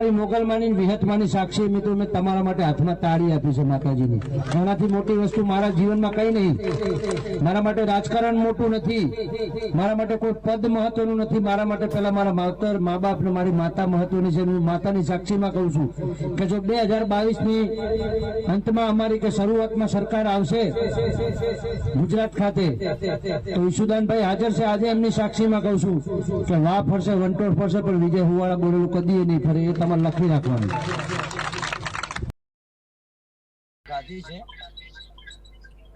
મોગલમાની વિહતમાની સાક્ષી મિત્રો, મેં તમારા માટે હાથમાં તાળી આપી છે માતાજીની. એનાથી મોટી વસ્તુ મારા જીવનમાં કઈ નહીં. મારા માટે રાજકારણ મોટું નથી. મારા માટે કોઈ પદ મહત્વનું નથી. મારા માટે પેલા મારા માવતર મા બાપ ને મારી માતા મહત્વની છે. હું માતાની સાક્ષીમાં કહું છું કે જો બે હજાર બાવીસની અંતમાં અમારી કે શરૂઆતમાં સરકાર આવશે ગુજરાત ખાતે, તો ઈશુદાનભાઈ હાજર છે. આજે એમની સાક્ષીમાં કહું છું કે વાહ ફરશે, વંટોળ ફરશે, પણ વિજય હુવાળા બોલેલું કદી નહીં ફરે. એ તમારે લખી રાખવાનું ગાદી છે.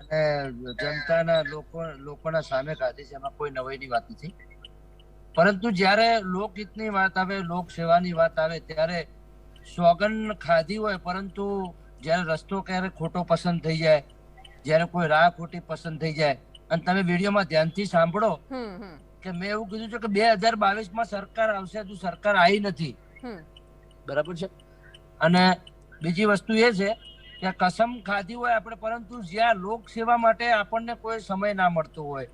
અને જનતાના લોકો લોકોના સામે ગાદી છે. એમાં કોઈ નવાઈની વાત નથી. પરંતુ જ્યારે લોકહિતની વાત આવે લોક સેવાની વાત આવે ત્યારે સોગન ખાધી હોય પરંતુ જ્યારે રસ્તો ક્યારે ખોટો પસંદ થઈ જાય જ્યારે કોઈ રાહ ખોટી પસંદ થઈ જાય અને તમે વિડીયોમાં ધ્યાનથી સાંભળો કે મેં એવું કીધું છે કે બે હજાર બાવીસમાં સરકાર આવશે હજુ સરકાર આવી નથી. બરાબર છે? અને બીજી વસ્તુ એ છે કે કસમ ખાધી હોય આપણે પરંતુ જ્યાં લોક સેવા માટે આપણને કોઈ સમય ના મળતો હોય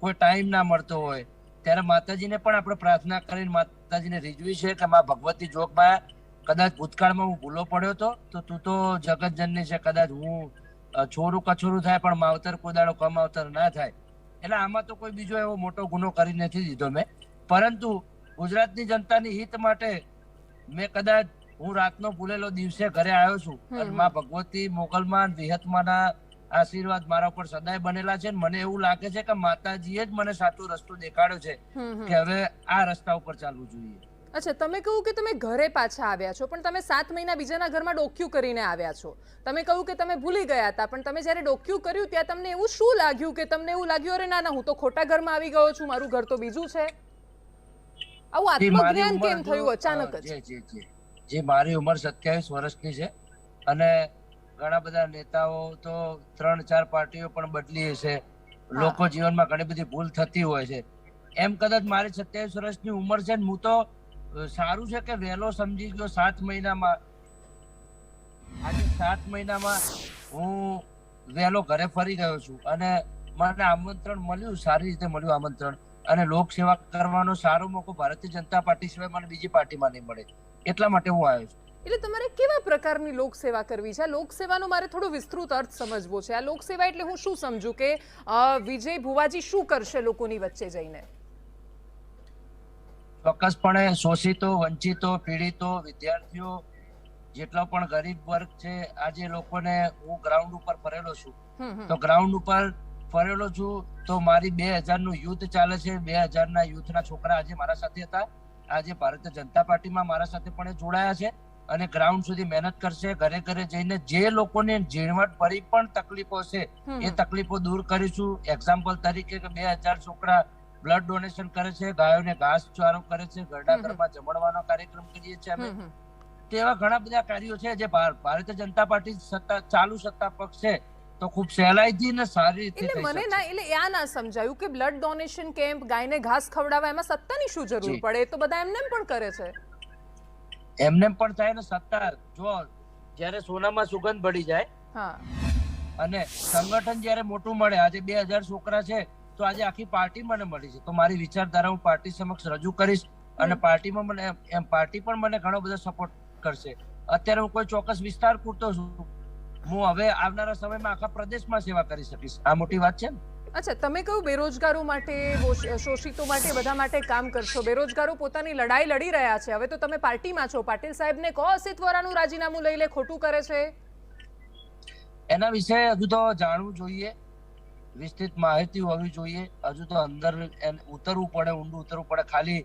કોઈ ટાઈમ ના મળતો હોય ત્યારે માતાજીને પણ આપણે પ્રાર્થના કરીને માતાજીને રીઝવી છે કે માં ભગવતી જોગમાં કદાચ ભૂતકાળમાં હું ભૂલો પડ્યો હતો તો તું તો જગત જનની છે કદાચ હું છોરું કછોરું થાય પણ માવતર કોદાળો કમાવતર ના થાય. એટલે આમાં તો કોઈ બીજો એવો મોટો ગુનો કરી નથી દીધો મેં. પરંતુ ગુજરાતની જનતાની હિત માટે મેં કદાચ હું રાતનો ભૂલેલો દિવસે ઘરે આવ્યો છું અને માં ભગવતી મોગલમાન વિહતમાના આશીર્વાદ મારા ઉપર સદાય બનેલા છે મને એવું લાગે છે કે માતાજીએ જ મને સાચો રસ્તો દેખાડ્યો છે. કે હવે આ રસ્તા ઉપર ચાલવું જોઈએ. અચ્છા તમે કહ્યું કે તમે ઘરે પાછા આવ્યા છો પણ તમે સાત મહિના બીજાના ઘરમાં ડોક્યુ કરીને આવ્યા છો. તમે કહ્યું કે તમે ભૂલી ગયા હતા પણ તમે જ્યારે ડોક્યુ કર્યું ત્યાં તમને એવું શું લાગ્યું કે તમને એવું લાગ્યું અરે ના ના હું તો ખોટા ઘરમાં આવી ગયો છું મારું ઘર તો બીજું છે? આવું આત્મજ્ઞાન કેમ થયું અચાનક જ જી. જી જે મારી ઉંમર સત્યાવીસ વર્ષની છે અને ઘણા બધા નેતાઓ તો ત્રણ ચાર પાર્ટીઓ પણ બદલી હશે. લોકો જીવનમાં ઘણી બધી ભૂલ થતી હોય છે. એમ કદાચ મારી સત્યાવીસ વર્ષની ઉંમર છે ને હું તો સારું છે કે વહેલો સમજી ગયો સાત મહિનામાં. આજે સાત મહિનામાં હું વહેલો ઘરે ફરી ગયો છું અને મને આમંત્રણ મળ્યું સારી રીતે મળ્યું આમંત્રણ. અને લોક સેવા કરવાનો સારો મોકો ભારતીય જનતા પાર્ટી સિવાય મને બીજી પાર્ટીમાં નહીં મળે. એટલા માટે હું આવ્યો છું. એટલે તમારે કેવા પ્રકારની લોકસેવા કરવી છે? આ લોકસેવાનો મારે થોડો વિસ્તૃત અર્થ સમજવો છે. આ લોકસેવા એટલે હું શું સમજુ કે વિજય ભુવાજી શું કરશે લોકોની વચ્ચે જઈને? ચોક્કસપણે શોષિતો વંચિતો પીડિતો વિદ્યાર્થીઓ જેટલો પણ ગરીબ વર્ગ છે આજે લોકોને હું ગ્રાઉન્ડ ઉપર ફરેલો છું. તો ગ્રાઉન્ડ ઉપર ફરેલો છું. તો મારી બે નું યુદ્ધ ચાલે છે. બે હજારના યુથના છોકરા આજે મારા સાથે હતા. આજે ભારતીય જનતા પાર્ટીમાં મારા સાથે પણ જોડાયા છે અને ગ્રાઉન્ડ સુધી મહેનત કરશે. ઘરે ઘરે જઈને જે લોકોને ઝીણવટ ભરી પણ તકલીફો છે એ તકલીફો દૂર કરીશું. એક્ઝામ્પલ તરીકે કે બે હજાર છોકરા બ્લડ ડોનેશન કરે છે ગાયોને ઘાસ ચારો કરે છે ઘરડા. ઘરમાં જમણવાનો કાર્યક્રમ કરીએ છીએ અમે. તેવા ઘણા બધા કાર્યો છે જે ભારતીય જનતા પાર્ટી સત્તા ચાલુ સત્તા પક્ષ છે તો ખૂબ સહેલાઈથી ને સારી રીતે એટલે મને ના એટલે આ ના સમજાયું કે બ્લડ ડોનેશન કેમ્પ ગાયને ઘાસ ખવડાવવા એમાં સત્તાની શું જરૂર પડે? તો બધા એમને પણ કરે છે. એમને પણ થાય ને સત્તા જો જ્યારે સોનામાં સુગંધ ભળી જાય હા. અને સંગઠન જ્યારે મોટું મળે આજે બે હજાર છોકરા છે તો આજે આખી પાર્ટી મને મળી છે. તો મારી વિચારધારા હું પાર્ટી સમક્ષ રજૂ કરીશ અને. પાર્ટીમાં મને એમ- એમ પાર્ટી પણ મને ઘણો બધો સપોર્ટ કરશે. અત્યારે હું કોઈ ચોક્કસ વિસ્તાર પૂરતો છું હું હવે આવનારા સમયમાં આખા પ્રદેશમાં સેવા કરી શકીશ. આ મોટી વાત છે અચ્છા તમે કહ્યું બેરોજગારો માટે શોષિતો માટે બધા માટે કામ કરશો. બેરોજગારો પોતાની લડાઈ લડી રહ્યા છે. હવે તો તમે પાર્ટીમાં છો. પાટીલ સાહેબને કહો અસિત વરાનું રાજીનામું લઈ લે ખોટું કરે છે. એના વિશે હજુ તો જાણવું જોઈએ. વિસ્તૃત માહિતી હોવી જોઈએ. હજુ તો અંદર ઉતરવું પડે ઊંડું ઉતરવું પડે. ખાલી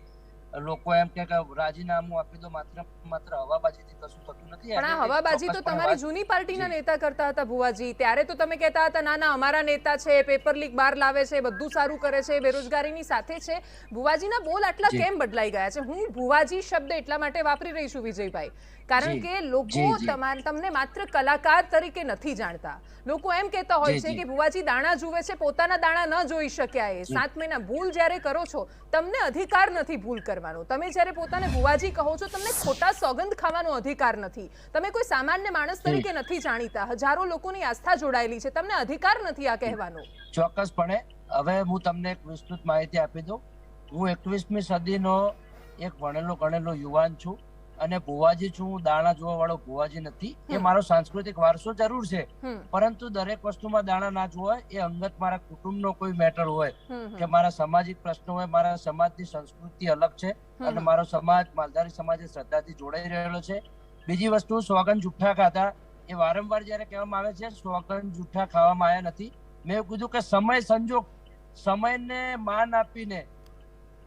લોકો એમ કે રાજીનામું આપી દો માત્ર માત્ર હવાબાજીથી કશું થતું નથી. પણ આ હવાબાજી તો તમારી જૂની પાર્ટીના નેતા કરતા હતા ભુવાજી. ત્યારે તો તમે કહેતા હતા ના ના અમારા નેતા છે પેપર લીક બહાર લાવે છે બધું સારું કરે છે બેરોજગારીની સાથે છે. ભુવાજીના બોલ આટલા કેમ બદલાઈ ગયા છે? હું ભુવાજી શબ્દ એટલા માટે વાપરી રહી છું વિજયભાઈ. કારણ કે લોકો. તમાર તમને માત્ર કલાકાર તરીકે નથી જાણતા. લોકો એમ કહેતા હોય છે કે ભુવાજી દાણા જુએ છે પોતાના દાણા ન જોઈ શક્યા એ. સાત મહિના ભૂલ જ્યારે કરો છો તમને અધિકાર નથી ભૂલ કરવાનો. તમે જ્યારે પોતાને ભુવાજી કહો છો તમને ખોટા સોગંદ ખાવાનો અધિકાર નથી. તમે કોઈ સામાન્ય માણસ તરીકે નથી જાણીતા. હજારો લોકોની આસ્થા જોડાયેલી છે. તમને અધિકાર નથી આ કહેવાનો. ચોક્કસપણે. હવે હું તમને એક વિસ્તૃત માહિતી આપી દઉં. હું એકવીસમી સદીનો એક ભણેલો ગણેલો યુવાન છું. અને ભુવાજી છું હું દાણા જોવા વાળો ભુવાજી નથી. એ મારો સાંસ્કૃતિક વારસો જરૂર છે. પરંતુ દરેક વસ્તુમાં દાણા ના જોવા એ અંગત મારા કુટુંબનો કોઈ મેટર હોય. કે મારા સામાજિક પ્રશ્નો હોય મારા સમાજની સંસ્કૃતિ અલગ છે અને મારો સમાજ માલધારી સમાજ શ્રદ્ધાથી જોડાઈ રહેલો છે. બીજી વસ્તુ સોગન જુઠ્ઠા ખાતા એ વારંવાર જયારે કહેવામાં આવે છે સોગન જુઠ્ઠા ખાવામાં આવ્યા નથી. મેં એવું કીધું કે સમય સંજોગ સમયને માન આપીને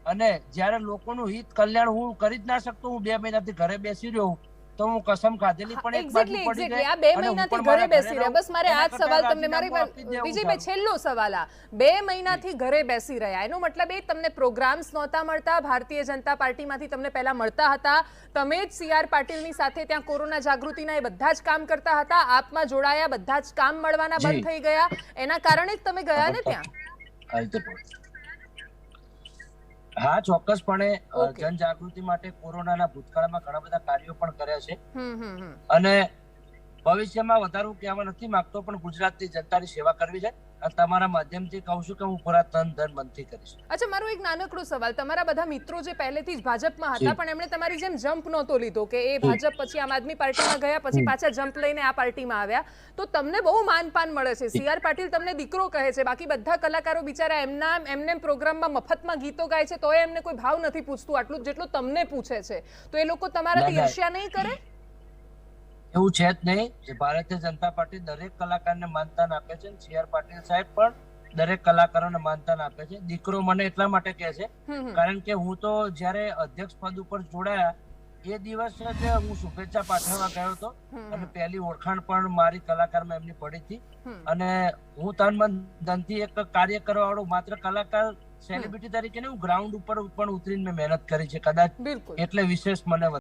અને જ્યારે લોકોનું હિત કલ્યાણ હું કરી જ ના શકતો હું બે મહિનાથી ઘરે બેસી રહ્યો તો હું કસમ ખાધેલી પણ એક બાજુ પડી ગઈ આ બે મહિનાથી ઘરે બેસી રહ્યા. બસ મારે આ સવાલ તમને મારી વિજયભાઈ છેલ્લો સવાલ આ. બે મહિનાથી ઘરે બેસી રહ્યા. એનો મતલબ એ તમને પ્રોગ્રામ્સ નહોતા મળતા. ભારતીય જનતા પાર્ટીમાંથી તમને પહેલા મળતા હતા. તમે જ સીઆર પાટીલની સાથે ત્યાં કોરોના જાગૃતિના એ બધા જ કામ કરતા હતા. આપમાં જોડાયા બધા જ કામ મળવાના બંધ થઈ ગયા. એના કારણે જ તમે ગયા ને ત્યાં. હા ચોક્કસપણે. જનજાગૃતિ માટે કોરોનાના ભૂતકાળમાં ઘણા બધા કાર્યો પણ કર્યા છે. અને ભવિષ્યમાં વધારે કહેવા નથી માંગતો પણ ગુજરાતની જનતાની સેવા કરવી છે. તમારા માધ્યમથી કહું છું કે હું પૂરા તન ધન મનથી કરીશ. અચ્છા મારો એક નાનકડો સવાલ. તમારા બધા મિત્રો જે પહેલેથી જ ભાજપમાં હતા પણ એમણે તમારી જેમ જમ્પ નહોતો લીધો કે એ ભાજપ પછી આમ આદમી પાર્ટીમાં ગયા પછી પાછા જમ્પ લઈને આ પાર્ટીમાં આવ્યા. તો તમને બહુ માનપાન મળે છે. સીઆર પાટીલ તમને દીકરો કહે છે. બાકી બધા કલાકારો બિચારા એમના એમને પ્રોગ્રામમાં મફતમાં ગીતો ગાય છે તોય એમને કોઈ ભાવ નથી પૂછતું. આટલું જેટલું તમને પૂછે છે. તો એ લોકો તમારાથી. ઈર્ષ્યા નહીં કરે? એવું છે જ નહીં જે ભારતીય જનતા પાર્ટી દરેક કલાકારને માનતાન આપે છે સી આર પાટીલ સાહેબ પણ દરેક કલાકારોને માનતાન આપે છે. દીકરો મને એટલા માટે કહે છે. કારણ કે હું તો જ્યારે અધ્યક્ષ પદ ઉપર જોડાયા એ દિવસ જ હું શુભેચ્છા પાઠવવા ગયો હતો. અને. પહેલી ઓળખાણ પણ મારી કલાકારમાં એમની પડી હતી. અને હું તન મન ધનથી એક કાર્ય કરવા વાળો માત્ર કલાકાર સેલિબ્રિટી તરીકે હું ગ્રાઉન્ડ ઉપર પણ ઉતરીને મેં મહેનત કરી છે કદાચ એટલે વિશેષ મને